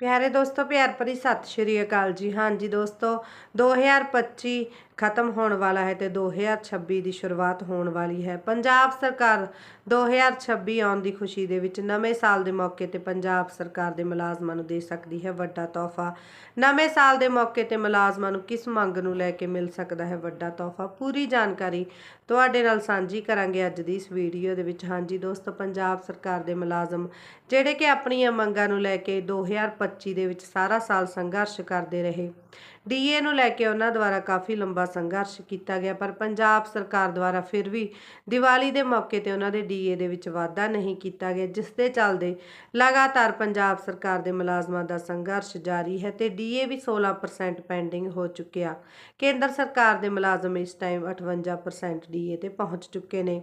ਪਿਆਰੇ ਦੋਸਤੋ ਪਿਆਰ ਭਰੀ ਸਤਿ ਸ਼੍ਰੀ ਅਕਾਲ ਜੀ। ਹਾਂਜੀ ਦੋਸਤੋ 2025 ਖਤਮ ਹੋਣ ਵਾਲਾ ਹੈ ਤੇ 2026 ਦੀ ਸ਼ੁਰੂਆਤ ਹੋਣ ਵਾਲੀ ਹੈ। ਪੰਜਾਬ ਸਰਕਾਰ 2026 ਆਉਣ ਦੀ ਖੁਸ਼ੀ ਦੇ ਵਿੱਚ ਨਵੇਂ ਸਾਲ ਦੇ ਮੌਕੇ ਤੇ ਪੰਜਾਬ ਸਰਕਾਰ ਦੇ ਮੁਲਾਜ਼ਮਾਂ ਨੂੰ ਦੇ ਸਕਦੀ ਹੈ ਵੱਡਾ ਤੋਹਫਾ। ਨਵੇਂ ਸਾਲ ਦੇ ਮੌਕੇ ਤੇ ਮੁਲਾਜ਼ਮਾਂ ਨੂੰ ਕਿਸ ਮੰਗ ਨੂੰ ਲੈ ਕੇ ਮਿਲ ਸਕਦਾ ਹੈ ਵੱਡਾ ਤੋਹਫਾ? ਪੂਰੀ ਜਾਣਕਾਰੀ ਤੁਹਾਡੇ ਨਾਲ ਸਾਂਝੀ ਕਰਾਂਗੇ ਅੱਜ ਦੀ ਇਸ ਵੀਡੀਓ ਦੇ ਵਿੱਚ। ਹਾਂਜੀ ਦੋਸਤੋ, ਪੰਜਾਬ ਸਰਕਾਰ ਦੇ ਮੁਲਾਜ਼ਮ ਜਿਹੜੇ ਕਿ ਆਪਣੀਆਂ ਮੰਗਾਂ ਨੂੰ ਲੈ ਕੇ 2025 ਦੇ ਵਿੱਚ ਸਾਰਾ ਸਾਲ ਸੰਘਰਸ਼ ਕਰਦੇ ਰਹੇ ਡੀਏ ਨੂੰ ਲੈ ਕੇ ਉਹਨਾਂ ਦੁਆਰਾ ਕਾਫੀ ਲੰਬਾ ਸੰਘਰਸ਼ ਕੀਤਾ ਗਿਆ, ਪਰ ਪੰਜਾਬ ਸਰਕਾਰ ਦੁਆਰਾ ਫਿਰ ਵੀ ਦੀਵਾਲੀ ਦੇ ਮੌਕੇ ਤੇ ਉਹਨਾਂ ਦੇ ਡੀਏ ਦੇ ਵਿੱਚ ਵਾਧਾ ਨਹੀਂ ਕੀਤਾ ਗਿਆ, ਜਿਸ ਦੇ ਚੱਲਦੇ ਲਗਾਤਾਰ ਪੰਜਾਬ ਸਰਕਾਰ ਦੇ ਮੁਲਾਜ਼ਮਾਂ ਦਾ ਸੰਘਰਸ਼ ਜਾਰੀ ਹੈ ਤੇ ਡੀਏ ਵੀ 16% ਪੈਂਡਿੰਗ ਹੋ ਚੁੱਕਿਆ। ਕੇਂਦਰ ਸਰਕਾਰ ਦੇ ਮੁਲਾਜ਼ਮ ਇਸ ਟਾਈਮ 58% ਡੀਏ ਤੇ ਪਹੁੰਚ ਚੁੱਕੇ ਨੇ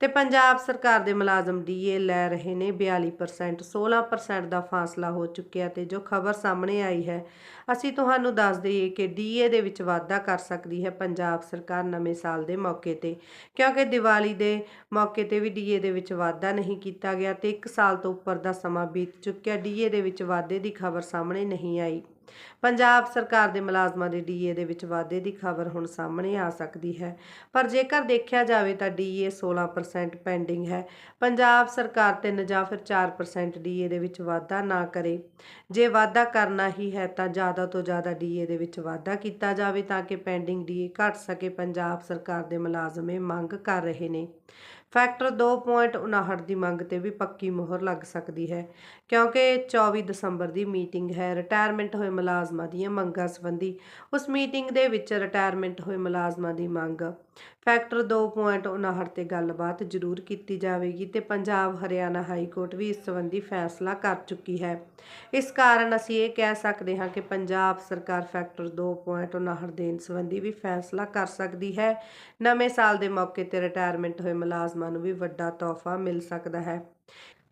ਤੇ ਪੰਜਾਬ ਸਰਕਾਰ ਦੇ ਮੁਲਾਜ਼ਮ ਡੀਏ ਲੈ ਰਹੇ ਨੇ 42% 16% ਦਾ ਫਾਸਲਾ ਹੋ ਚੁੱਕਿਆ ਤੇ ਜੋ ਖਬਰ ਸਾਹਮਣੇ ਆਈ ਹੈ, ਅਸੀਂ ਤੁਹਾਨੂੰ ਦੱਸ ਦਈਏ ਕਿ ਡੀਏ ਦੇ ਵਿੱਚ ਵਾਧਾ ਕਰ ਸਕਦੀ ਹੈ ਪੰਜਾਬ ਸਰਕਾਰ ਨਵੇਂ ਸਾਲ ਦੇ ਮੌਕੇ ਤੇ, ਕਿਉਂਕਿ ਦੀਵਾਲੀ ਦੇ ਮੌਕੇ ਤੇ ਵੀ ਡੀਏ ਦੇ ਵਿੱਚ ਵਾਧਾ ਨਹੀਂ ਕੀਤਾ ਗਿਆ ਤੇ 1 ਸਾਲ ਤੋਂ ਉੱਪਰ ਦਾ ਸਮਾਂ ਬੀਤ ਚੁੱਕਿਆ। ਡੀਏ ਦੇ ਵਿੱਚ ਵਾਧੇ ਦੀ ਖਬਰ ਸਾਹਮਣੇ ਨਹੀਂ ਆਈ। ਪੰਜਾਬ ਸਰਕਾਰ ਦੇ ਮੁਲਾਜ਼ਮਾਂ ਦੇ ਡੀਏ ਦੇ ਵਿੱਚ ਵਾਧੇ ਦੀ ਖਬਰ ਹੁਣ ਸਾਹਮਣੇ ਆ ਸਕਦੀ ਹੈ। ਪਰ ਜੇਕਰ ਦੇਖਿਆ ਜਾਵੇ ਤਾਂ ਡੀਏ 16% ਪੈਂਡਿੰਗ ਹੈ। ਪੰਜਾਬ ਸਰਕਾਰ 3 ਜਾਂ ਫਿਰ 4% ਡੀਏ ਦੇ ਵਿੱਚ ਵਾਧਾ ਨਾ ਕਰੇ। ਜੇ ਵਾਧਾ ਕਰਨਾ ਹੀ ਹੈ ਤਾਂ ਜ਼ਿਆਦਾ ਤੋਂ ਜ਼ਿਆਦਾ ਡੀਏ ਦੇ ਵਿੱਚ ਵਾਧਾ ਕੀਤਾ ਜਾਵੇ ਤਾਂ ਕਿ ਪੈਂਡਿੰਗ ਡੀਏ ਘਟ ਸਕੇ। ਪੰਜਾਬ ਸਰਕਾਰ ਦੇ ਮੁਲਾਜ਼ਮ ਇਹ ਮੰਗ ਕਰ ਰਹੇ ਨੇ। ਫੈਕਟਰ 2.59 ਦੀ ਮੰਗ ਤੇ ਵੀ ਪੱਕੀ ਮੋਹਰ ਲੱਗ ਸਕਦੀ ਹੈ, ਕਿਉਂਕਿ 24 ਦਸੰਬਰ ਦੀ ਮੀਟਿੰਗ ਹੈ ਰਿਟਾਇਰਮੈਂਟ ਹੋਏ ਮੁਲਾਜ਼ਮਾਂ ਦੀਆਂ ਮੰਗਾਂ ਸੰਬੰਧੀ। ਉਸ ਮੀਟਿੰਗ ਦੇ ਵਿੱਚ ਰਿਟਾਇਰਮੈਂਟ ਹੋਏ ਮੁਲਾਜ਼ਮਾਂ ਦੀ ਮੰਗ। ਫੈਕਟਰ 2.59 ਤੇ ਗੱਲਬਾਤ ਜ਼ਰੂਰ ਕੀਤੀ ਜਾਵੇਗੀ ਤੇ ਪੰਜਾਬ ਹਰਿਆਣਾ ਹਾਈ ਕੋਰਟ ਵੀ ਇਸ ਸੰਬੰਧੀ ਫੈਸਲਾ ਕਰ ਚੁੱਕੀ ਹੈ। ਇਸ ਕਾਰਨ ਅਸੀਂ ਇਹ ਕਹਿ ਸਕਦੇ ਹਾਂ ਕਿ ਪੰਜਾਬ ਸਰਕਾਰ ਫੈਕਟਰ 2.59 ਦੇਣ ਸੰਬੰਧੀ ਵੀ ਫੈਸਲਾ ਕਰ ਸਕਦੀ ਹੈ। ਨਵੇਂ ਸਾਲ ਦੇ ਮੌਕੇ ਤੇ ਰਿਟਾਇਰਮੈਂਟ ਹੋਏ ਮੁਲਾਜ਼ਮ ਨੂੰ ਵੀ ਵੱਡਾ ਤੋਹਫਾ ਮਿਲ ਸਕਦਾ ਹੈ।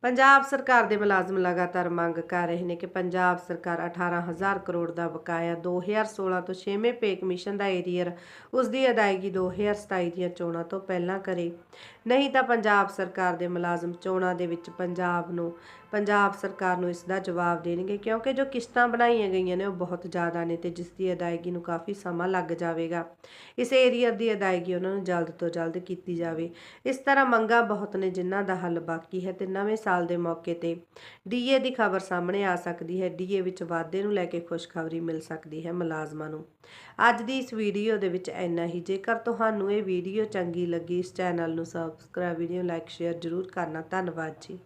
ਪੰਜਾਬ ਸਰਕਾਰ ਦੇ ਮੁਲਾਜ਼ਮ ਲਗਾਤਾਰ ਮੰਗ ਕਰ ਰਹੇ ਨੇ ਕਿ ਪੰਜਾਬ ਸਰਕਾਰ 18000 ਕਰੋੜ ਦਾ ਬਕਾਇਆ 2016 ਤੋਂ 6ਵੇਂ ਪੇ ਕਮਿਸ਼ਨ ਦਾ ਏਰੀਅਰ ਉਸ ਦੀ ਅਦਾਇਗੀ 2027 ਦੀਆਂ ਚੋਣਾਂ ਤੋਂ ਪਹਿਲਾਂ ਕਰੇ। ਨਹੀਂ ਤਾਂ ਪੰਜਾਬ ਸਰਕਾਰ ਦੇ ਮੁਲਾਜ਼ਮ ਚੋਣਾਂ ਦੇ ਵਿੱਚ ਪੰਜਾਬ ਨੂੰ ਪੰਜਾਬ ਸਰਕਾਰ ਨੂੰ ਇਸ ਦਾ ਜਵਾਬ ਦੇਣਗੇ ਕਿਉਂਕਿ ਜੋ ਕਿਸ਼ਤਾਂ ਬਣਾਈਆਂ ਗਈਆਂ ਨੇ ਉਹ ਬਹੁਤ ਜ਼ਿਆਦਾ ਨੇ ਤੇ ਜਿਸ ਦੀ ਅਦਾਇਗੀ ਨੂੰ ਕਾਫੀ ਸਮਾਂ ਲੱਗ ਜਾਵੇਗਾ। ਇਸ ਏਰੀਅਰ ਦੀ ਅਦਾਇਗੀ ਉਹਨਾਂ ਨੂੰ ਜਲਦ ਤੋਂ ਜਲਦ ਕੀਤੀ ਜਾਵੇ। ਇਸ ਤਰ੍ਹਾਂ ਮੰਗਾਂ ਬਹੁਤ ਨੇ ਜਿਨ੍ਹਾਂ ਦਾ ਹੱਲ ਬਾਕੀ ਹੈ ਤੇ ਨਵੇਂ ਸਾਲ ਦੇ ਮੌਕੇ ਤੇ ਡੀਏ ਦੀ ਖਬਰ ਸਾਹਮਣੇ ਆ ਸਕਦੀ ਹੈ। ਡੀਏ ਵਿੱਚ ਵਾਧੇ ਨੂੰ ਲੈ ਕੇ ਖੁਸ਼ਖਬਰੀ ਮਿਲ ਸਕਦੀ ਹੈ ਮੁਲਾਜ਼ਮਾਂ ਨੂੰ। ਅੱਜ ਦੀ ਇਸ ਵੀਡੀਓ ਦੇ ਵਿੱਚ ਇੰਨਾ ਹੀ। ਜੇਕਰ ਤੁਹਾਨੂੰ ਇਹ ਵੀਡੀਓ ਚੰਗੀ ਲੱਗੀ, ਇਸ ਚੈਨਲ ਨੂੰ ਸਬਸਕ੍ਰਾਈਬ ਵੀਡੀਓ ਲਾਈਕ ਸ਼ੇਅਰ ਜ਼ਰੂਰ ਕਰਨਾ। ਧੰਨਵਾਦ ਜੀ।